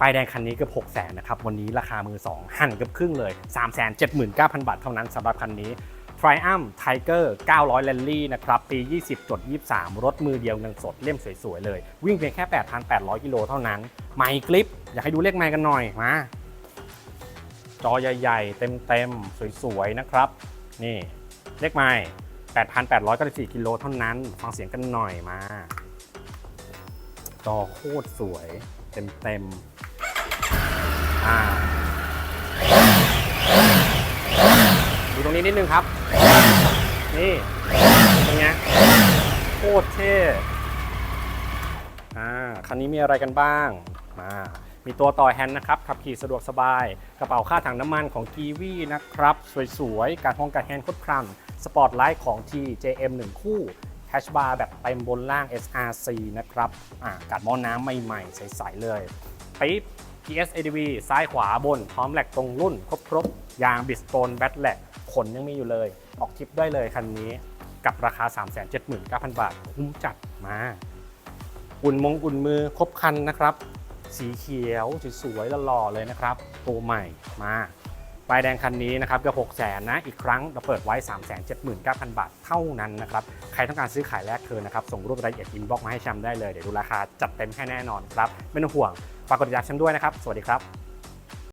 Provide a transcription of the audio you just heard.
ป้ายแดงคันนี้เกือบ6 0 0 0 0นะครับ วันนี้ราคามือ 2 หั่นเกือบครึ่งเลย 379,000 บาทเท่านั้นสำหรับคันนี้ Triumph Tiger 900 Rally นะครับ ปี 20จด23 รถมือเดียวเงินสดเล่มสวยๆเลย วิ่งเพียงแค่ 8,800 กิโลเท่านั้น ไมค์กลิป อยากให้ดูเลขไมค์กันหน่อยมาจอใหญ่ๆ เต็มๆ สวยๆ นะครับ นี่เลขไมค์8,894กิโลเท่านั้น ฟังเสียงกันหน่อยมา จอโคตรสวยเต็มๆ อ่าดูตรงนี้นิดนึงครับ นี่เป็นไงโคตรเท่อ่าคันนี้มีอะไรกันบ้าง มามีตัวต่อแฮนด์นะครับขับขี่สะดวกสบาย กระเป๋าค่าถังน้ำมันของกีวีนะครับ สวยๆ การห้องการแฮนด์คตรครันสปอร์ตไลท์ของ TJM 1 คู่แคชบาร์แบบเต็มบนล่าง SRC นะครับอ่ากัดหม้อน้ำใหม่ๆ ใส ๆ เลยปิ๊บ PS ADV ซ้ายขวาบน พร้อมแหลกตรงรุ่น ครบๆยางบิสโตนแบตแหลกขนยังมีอยู่เลย ออกทริปได้เลยคันนี้กับราคา 379,000 บาทคุ้มจัดมา อุ่นมงอุ่นมือครบคันนะครับ สีเขียวสวยๆหล่อเลยนะครับ ตัวใหม่มาป้ายแดงคันนี้นะครับก็6 0 0 0 0นะอีกครั้งเราเปิดไว้ 379,000 บาทเท่านั้นนะครับ ใครต้องการซื้อขายแลกเธอนะครับ ส่งรูปรายละเอียดอินบ็อกมาให้ชมป์ได้เลย เดี๋ยวดูราคาจัดเต็มให้แน่นอนครับ ไม่ต้องห่วง ฝากกดติดตามแชมป์ด้วยนะครับ สวัสดีครับ